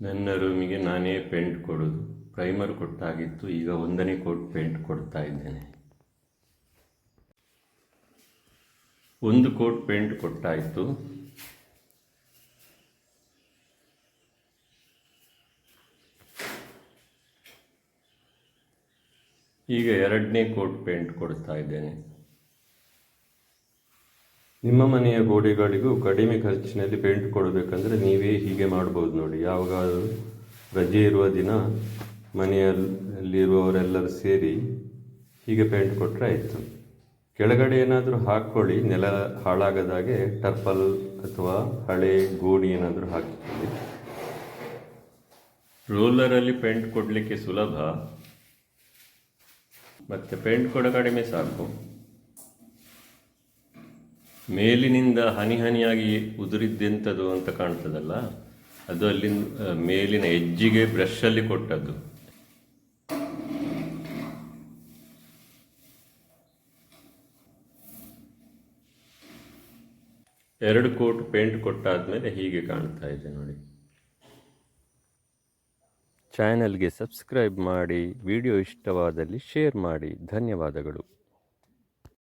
ನನ್ನ ರೂಮಿಗೆ ನಾನೇ ಪೇಂಟ್ ಕೊಡೋದು. ಪ್ರೈಮರ್ ಕೊಟ್ಟಾಗಿತ್ತು, ಈಗ ಒಂದನೇ ಕೋಟ್ ಪೇಂಟ್ ಕೊಡ್ತಾ ಇದ್ದೇನೆ. ಒಂದು ಕೋಟ್ ಪೇಂಟ್ ಕೊಟ್ಟಾಯಿತು. ಈಗ ಎರಡನೇ ಕೋಟ್ ಪೇಂಟ್ ಕೊಡ್ತಾ ಇದ್ದೇನೆ. ನಿಮ್ಮ ಮನೆಯ ಗೋಡೆಗಳಿಗೂ ಕಡಿಮೆ ಖರ್ಚಿನಲ್ಲಿ ಪೇಂಟ್ ಕೊಡಬೇಕಂದ್ರೆ ನೀವೇ ಹೀಗೆ ಮಾಡ್ಬೋದು ನೋಡಿ. ಯಾವಾಗಾದರೂ ರಜೆ ಇರುವ ದಿನ ಮನೆಯಲ್ಲಿರುವವರೆಲ್ಲರೂ ಸೇರಿ ಹೀಗೆ ಪೇಂಟ್ ಕೊಟ್ಟರೆ ಆಯಿತು. ಕೆಳಗಡೆ ಏನಾದರೂ ಹಾಕ್ಕೊಳ್ಳಿ. ನೆಲ ಹಾಳಾಗದಾಗೆ ಟರ್ಪಲ್ ಅಥವಾ ಹಳೆ ಗೋಣಿ ಏನಾದರೂ ಹಾಕಿಕೊಳ್ಳಿ. ರೋಲರಲ್ಲಿ ಪೇಂಟ್ ಕೊಡಲಿಕ್ಕೆ ಸುಲಭ, ಮತ್ತು ಪೇಂಟ್ ಕೂಡ ಕಡಿಮೆ ಸಾಕು. ಮೇಲಿನಿಂದ ಹನಿ ಹನಿಯಾಗಿ ಉದುರಿದ್ದೆಂಥದ್ದು ಅಂತ ಕಾಣ್ತದಲ್ಲ? ಅದು ಅಲ್ಲಿಂದ ಮೇಲಿನ ಎಜ್ಜಿಗೆ ಬ್ರಷಲ್ಲಿ ಕೊಟ್ಟದ್ದು. ಎರಡು ಕೋಟ್ ಪೇಂಟ್ ಕೊಟ್ಟಾದ್ಮೇಲೆ ಹೀಗೆ ಕಾಣ್ತಾ ಇದೆ ನೋಡಿ. ಚಾನಲ್ಗೆ ಸಬ್ಸ್ಕ್ರೈಬ್ ಮಾಡಿ ವಿಡಿಯೋ ಇಷ್ಟವಾದಲ್ಲಿ ಶೇರ್ ಮಾಡಿ. ಧನ್ಯವಾದಗಳು.